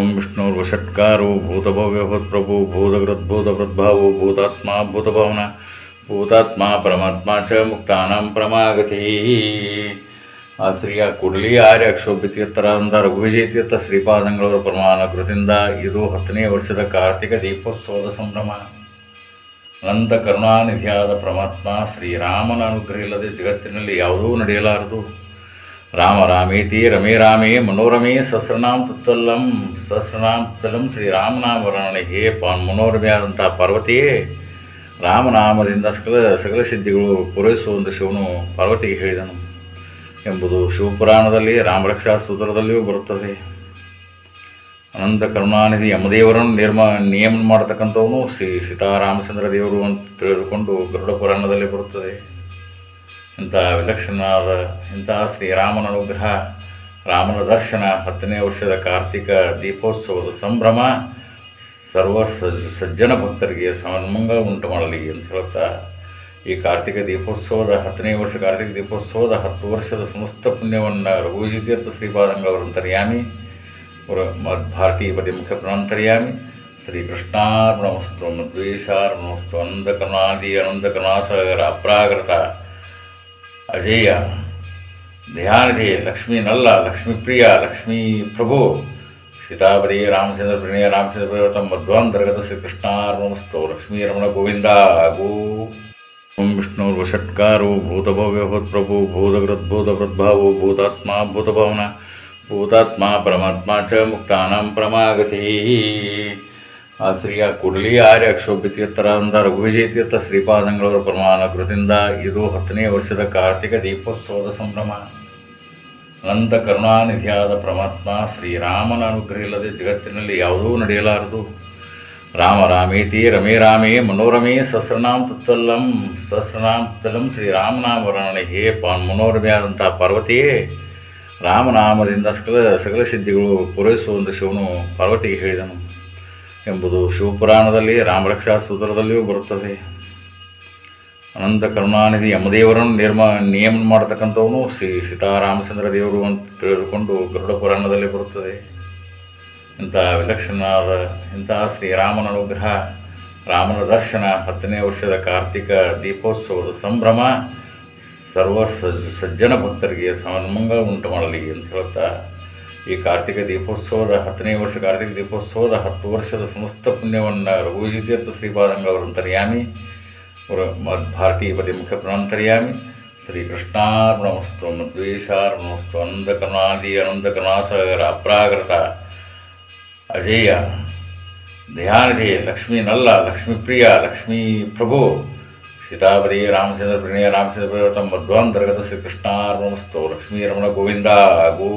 ಓಂ ವಿಷ್ಣುರ್ವಷಟ್ಕಾರೋ ಭೂತಭವ್ಯಭೂತ್ಪ್ರಭು ಭೂತಗೃದ್ಭೂತವೃದ್ಭಾವೋ ಭೂತಾತ್ಮ ಭೂತಭಾವನ ಭೂತಾತ್ಮ ಪರಮಾತ್ಮ ಚ ಮುಕ್ತಾನಾಂ ಪ್ರಮಾಗತಿ ಆ ಶ್ರೀಯ ಕುಡಲಿ ಆರ್ಯ ಅಕ್ಷೋಭ್ಯ ತೀರ್ಥರಾದಂಥ ರಘುವಿಜಯ ತೀರ್ಥ ಶ್ರೀಪಾದಂಗಳವರ ಪ್ರಮಾಣ ಕೃತಿಯಿಂದ ಇದು ಹತ್ತನೇ ವರ್ಷದ ಕಾರ್ತಿಕ ದೀಪೋತ್ಸವದ ಸಂಭ್ರಮ ಅನಂತ ಕರುಣಾನಿಧಿಯಾದ ಪರಮಾತ್ಮ ಶ್ರೀರಾಮನ ಅನುಗ್ರಹ ಇಲ್ಲದೆ ಜಗತ್ತಿನಲ್ಲಿ ಯಾವುದೂ ನಡೆಯಲಾರದು। ರಾಮ ರಾಮೇತಿ ರಮೇ ರಾಮೇ ಮನೋರಮೇ ಸಹಸ್ರನಾಮ್ ತುತ್ತಲ್ಲಂ, ಸಹಸ್ರನಾಮ್ ತುತ್ತಲಂ ಶ್ರೀರಾಮನಾಮ ವರ್ಣನೆ ಹೇ ಪ ಮನೋರಮೆಯಾದಂಥ ಪಾರ್ವತಿಯೇ, ರಾಮನಾಮದಿಂದ ಸಕಲ ಸಕಲ ಸಿದ್ಧಿಗಳು ಪೂರೈಸುವಂತೆ ಶಿವನು ಪಾರ್ವತಿಗೆ ಹೇಳಿದನು. ಎಂಬುದು ಶಿವಪುರಾಣದಲ್ಲಿ, ರಾಮರಕ್ಷಾ ಸೂತ್ರದಲ್ಲಿಯೂ ಬರುತ್ತದೆ. ಅನಂತ ಕರುಣಾನಿಧಿ ಯಮದೇವರನ್ನು ನಿರ್ಮ ನಿಯಮ ಮಾಡತಕ್ಕಂಥವನು ಶ್ರೀ ಸೀತಾರಾಮಚಂದ್ರ ದೇವರು ಅಂತ ತಿಳಿದುಕೊಂಡು ಗರುಡ ಪುರಾಣದಲ್ಲಿ ಬರುತ್ತದೆ. ಇಂಥ ವಿಲಕ್ಷಣವಾದ ಇಂತಹ ಶ್ರೀರಾಮನ ಅನುಗ್ರಹ, ರಾಮನ ದರ್ಶನ, ಹತ್ತನೇ ವರ್ಷದ ಕಾರ್ತಿಕ ದೀಪೋತ್ಸವದ ಸಂಭ್ರಮ ಸರ್ವ ಸಜ್ ಸಜ್ಜನ ಭಕ್ತರಿಗೆ ಸಮನ್ಮಂಗ ಉಂಟು ಮಾಡಲಿ ಅಂತ ಹೇಳುತ್ತಾ, ಈ ಕಾರ್ತಿಕ ದೀಪೋತ್ಸವದ ಹತ್ತನೇ ವರ್ಷ, ಕಾರ್ತಿಕ ದೀಪೋತ್ಸವದ ಹತ್ತು ವರ್ಷದ ಸಮಸ್ತ ಪುಣ್ಯವನ್ನು ರಘುಜಿ ತೀರ್ಥ ಶ್ರೀಪಾದಂಗಳವರಂತರ್ಯಾಮಿ ಭಾರತೀಯ ಪತಿ ಶ್ರೀ ಶ್ರೀಕೃಷ್ಣಾರ್ಪಣಮಸ್ತು ಮದ್ವೇಷಾರ್ಪಣಮಸ್ತು ಅನಂತ ಕರುಣಾದಿ ಅನಂತ ಕರುಣಾಸಾಗರ ಅಪ್ರಾಕೃತ ಅಜೇಯ ಧ್ಯಾನಧೇಯ ಲಕ್ಷ್ಮೀ ನಲ್ಲ, ಲಕ್ಷ್ಮೀ ಪ್ರಿಯ, ಲಕ್ಷ್ಮೀ ಪ್ರಭು, ಸೀತಾಪತಿ ರಾಮಚಂದ್ರ ಪ್ರಣಯ, ರಾಮಚಂದ್ರ ಪ್ರಿಯ ಮಧ್ವಾಂತರ್ಗತ ಶ್ರೀಕೃಷ್ಣಾರ್ಮಸ್ತೋ ಲಕ್ಷ್ಮೀ ರಮಣ ಗೋವಿಂದ ಗೋ ಓಂ ವಿಷ್ಣುರ್ವಷಟ್ಕಾರೋ ಭೂತಭವ್ಯಭೂತ್ಪ್ರಭು ಭೂತಗೃದ್ಭೂತವೃದ್ಭಾವೋ ಭೂತಾತ್ಮ ಭೂತಭವನ, ಭೂತಾತ್ಮ ಪರಮಾತ್ಮ ಚ ಮುಕ್ತಾನಾಂ ಪ್ರಮಾಗತಿ. ಆ ಶ್ರೀಯ ಕುಡಲಿ ಆರ್ಯ ಅಕ್ಷೋಭ್ಯ ತೀರ್ಥರಾದಂಥ ರಘುವಿಜಯ ತೀರ್ಥ ಶ್ರೀಪಾದಂಗಳವರ ಪ್ರಮಾಣ ಕೃತಿಯಿಂದ ಇದು ಹತ್ತನೇ ವರ್ಷದ ಕಾರ್ತಿಕ ದೀಪೋತ್ಸವದ ಸಂಭ್ರಮ. ಅನಂತ ಕರುಣಾನಿಧಿಯಾದ ಪರಮಾತ್ಮ ಶ್ರೀರಾಮನ ಅನುಗ್ರಹ ಇಲ್ಲದೆ ಜಗತ್ತಿನಲ್ಲಿ ಯಾವುದೂ ನಡೆಯಲಾರದು. ರಾಮ ರಾಮೇತಿ ರಮೇ ರಾಮೇ ಮನೋರಮೇ ಸಹಸ್ರನಾಮ್ ತುತ್ತಲಂ ಸಹಸ್ರನಾಮ್ ತುತ್ತಲಂ ಶ್ರೀರಾಮನಾಮ ವರ್ಣನೆ ಹೇ ಪಾನ್ ಮನೋರಮೆಯಾದಂಥ ಪಾರ್ವತಿಯೇ, ರಾಮನಾಮದಿಂದ ಸಕಲ ಸಕಲ ಸಿದ್ಧಿಗಳು ಪೂರೈಸುವಂತ ಶಿವನು ಪಾರ್ವತಿಗೆ ಹೇಳಿದನು. ಎಂಬುದು ಶಿವಪುರಾಣದಲ್ಲಿ ರಾಮರಕ್ಷಾ ಸೂತ್ರದಲ್ಲಿಯೂ ಬರುತ್ತದೆ. ಅನಂತ ಕರುಣಾನಿಧಿ ಯಮದೇವರನ್ನು ನಿರ್ಮ ನಿಯಮ ಮಾಡತಕ್ಕಂಥವನು ಶ್ರೀ ಸೀತಾರಾಮಚಂದ್ರ ದೇವರು ಅಂತ ತಿಳಿದುಕೊಂಡು ಗರುಡ ಪುರಾಣದಲ್ಲಿ ಬರುತ್ತದೆ. ಇಂಥ ವಿಲಕ್ಷಣವಾದ ಇಂತಹ ಶ್ರೀರಾಮನ ಅನುಗ್ರಹ, ರಾಮನ ದರ್ಶನ, ಹತ್ತನೇ ವರ್ಷದ ಕಾರ್ತಿಕ ದೀಪೋತ್ಸವದ ಸಂಭ್ರಮ ಸರ್ವ ಸಜ್ ಸಜ್ಜನ ಭಕ್ತರಿಗೆ ಸಮನ್ಮಂಗ ಉಂಟು ಮಾಡಲಿ ಅಂತ ಹೇಳುತ್ತಾ ಈ ಕಾರ್ತಿಕ ದೀಪೋತ್ಸವದ ಹತ್ತನೇ ವರ್ಷ, ಕಾರ್ತಿಕ ದೀಪೋತ್ಸವದ ಹತ್ತು ವರ್ಷದ ಸಮಸ್ತ ಪುಣ್ಯವನ್ನು ರಘುಜಿ ತೀರ್ಥ ಶ್ರೀಪಾದಂಗಳವರಂತರ್ಯಾಮಿ ಭಾರತೀಯ ಪದಿ ಪ್ರಣಾಂತರ್ಯಾಮಿ ಶ್ರೀಕೃಷ್ಣಾರ್ಪಣಮಸ್ತು ಮದ್ವೇಷಾರ್ಪಣಮಸ್ತು ಅನಂತ ಅನಂದಕನಾಸಾಗರ ಅಪ್ರಾಕೃತ ಅಜೇಯ ದಯಾನಿಧಿ ಲಕ್ಷ್ಮೀ ನಲ್ಲ ಲಕ್ಷ್ಮೀ ಪ್ರಿಯ ಲಕ್ಷ್ಮೀ ಪ್ರಭು ಸೀತಾಪತಿ ರಾಮಚಂದ್ರ ಪ್ರಣಯ, ರಾಮಚಂದ್ರ ಪ್ರಿಯ ಮಧ್ವಾಂತರ್ಗತ ಶ್ರೀಕೃಷ್ಣಾರ್ಪಣಮಸ್ತು ಲಕ್ಷ್ಮೀ ರಮಣ ಗೋವಿಂದ ಗೋ